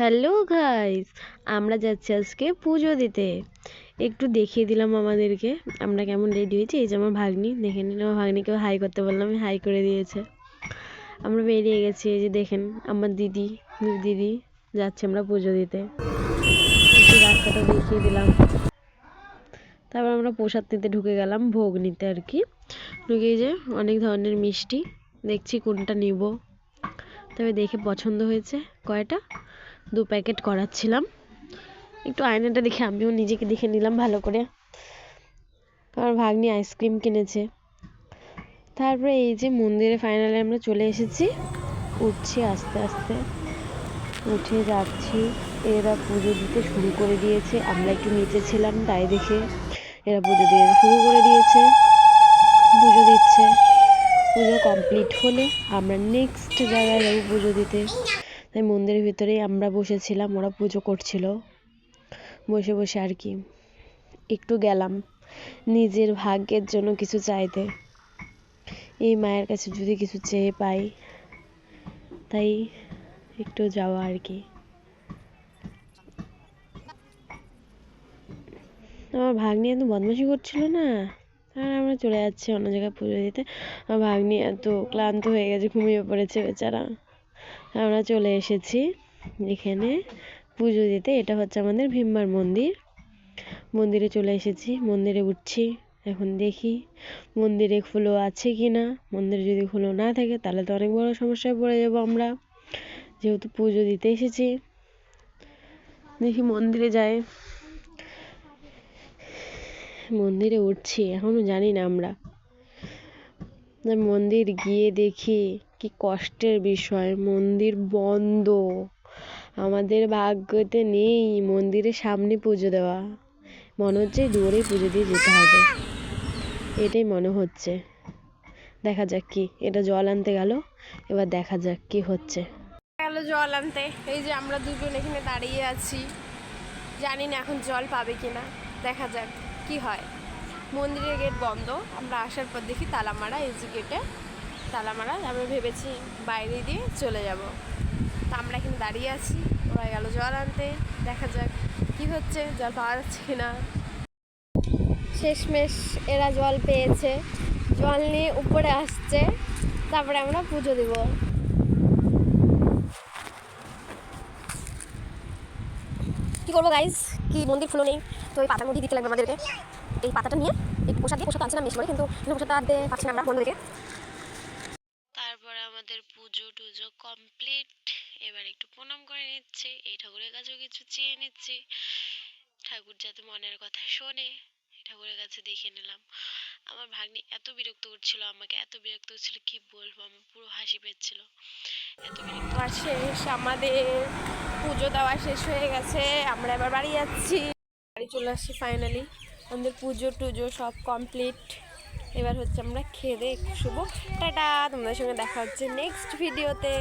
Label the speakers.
Speaker 1: Hello guys, আমরা যাচ্ছি আজকে পুজো দিতে। একটু দেখিয়ে দিলাম আমাদেরকে, আমরা কেমন রেডি হয়েছি? এই যে আমার ভাগ্নি, দেখে নিন আমার ভাগ্নিকেও হাই করতে বললাম হাই করে দিয়েছে। আমরা বেরিয়ে গেছি, এই যে দেখেন আমার দিদি দিদি, যাচ্ছি আমরা পুজো দিতে। রাস্তাটা দেখিয়ে দিলাম। তারপর আমরা প্রসাদ নিতে ঢুকে গেলাম, ভোগ নিতে আর কি। ঢুকে যে অনেক ধরনের মিষ্টি, দেখছি কোনটা নিব। তবে দেখে পছন্দ হয়েছে, কয়টা? দু প্যাকেট করাচ্ছিলাম। একটু আয়নাটা দেখে আমিও নিজেকে দেখে নিলাম ভালো করে। আমার ভাগ্নি আইসক্রিম কিনেছে। তারপরে এই যে মন্দিরে ফাইনালে আমরা চলে এসেছি। উঠছি আস্তে আস্তে। উঠে যাচ্ছি। এরা পুজো দিতে শুরু করে দিয়েছে। আমরা একটু নিচে ছিলাম তাই দেখে এরা পুজো দিয়ে শুরু করে দিয়েছে। পুজো দিচ্ছে। পুজো কমপ্লিট হলে আমরা নেক্সট জায়গায় যাব পুজো দিতে। তাই মন্দিরের ভিতরেই আমরা বসেছিলাম, ওরা পুজো করছিল। বসে বসে আর কি। একটু গেলাম, নিজের ভাগ্যের জন্য কিছু চাইতে। এই মায়ের কাছে যদি কিছু চেয়ে পাই, তাই একটু যাওয়া আর কি। আমার ভাগ্নি এত বদমাশি করছিল না? আর আমরা চলে যাচ্ছি অন্য জায়গায় পুজো দিতে। আমার ভাগ্নি এত ক্লান্ত হয়ে গেছে, ঘুমিয়ে পড়েছে বেচারা। আমরা চলে এসেছি এখানে। পুজো দিতে, এটা হচ্ছে আমাদের ভীমবার মন্দির। মন্দিরে চলে এসেছি, মন্দিরে উঠছি, এখন দেখি মন্দিরে খুলো আছে কি না মন্দিরে যদি খুলো না থাকে, তাহলে তো অনেক বড় সমস্যায় পড়ে যাব আমরা। যেহেতু পুজো দিতে এসেছি, দেখি মন্দিরে যাই। মন্দিরে উঠছি, এখনও জানি না আমরা। মন্দির গিয়ে দেখি। কি কষ্টের বিষয়। মন্দির বন্ধ। আমাদের ভাগ্যতে নেই মন্দিরের সামনে পুজো দেওয়া। মনে হচ্ছে দূরেই পুজো দিয়ে যেতে হবে। এটাই মনে হচ্ছে। দেখা যাক কি, এটা জল আনতে গেল, এবার দেখা যাক কি হচ্ছে।
Speaker 2: গেল জল আনতে, এই যে আমরা দুজন এখানে দাঁড়িয়ে আছি। জানি না এখন জল পাবে কিনা, দেখা যাক কি হয়। মন্দিরের গেট বন্ধ, আমরা আসার পর দেখি তালামারা এই যে গেটে তালা মারা আমরা ভেবেছি বাইরে দিয়ে চলে যাব। তা আমরা এখানে দাঁড়িয়ে আছি, ওরা গেল জল আনতে, দেখা যাক কি হচ্ছে, জল পাওয়া যাচ্ছে কিনা। শেষমেশ এরা জল পেয়েছে, জল নিয়ে উপরে আসছে, তারপরে আমরা পুজো দেবো। কি করব গাইজ কি মন্দির ফুলো নেই। তো এই পাতার মধ্যে দিতে লাগবে আমাদেরকে। এই পাতাটা নিয়ে এই প্রসাদ দিয়ে, প্রসাদ আনছিলাম বেশি করে, কিন্তু প্রসাদটা আনতে পারছি না আমরা
Speaker 1: তারপর আমাদের পুজো টুজো কমপ্লিট এবার একটু প্রণাম করে নিচ্ছে। এই ঠাকুরের কাছেও কিছু চেয়ে নিচ্ছে। ঠাকুর যাতে মনের কথা শোনে ঠাকুরের কাছে দেখে নিলাম। আমার ভাগ্নি এত বিরক্ত করছিল আমাকে এত বিরক্ত করছিল কি বলব আমার পুরো হাসি পেচ্ছিল। এত বিরক্ত
Speaker 2: শেষ আমাদের পুজো দেওয়া শেষ হয়ে গেছে। আমরা এবার বাড়ি যাচ্ছি। বাড়ি চলে আসছি ফাইনালি আমাদের পুজো টুজো সব কমপ্লিট এবার হচ্ছে আমরা খেয়ে দিয়ে একটু শুভ টাটা তোমাদের সঙ্গে দেখা হচ্ছে নেক্সট ভিডিওতে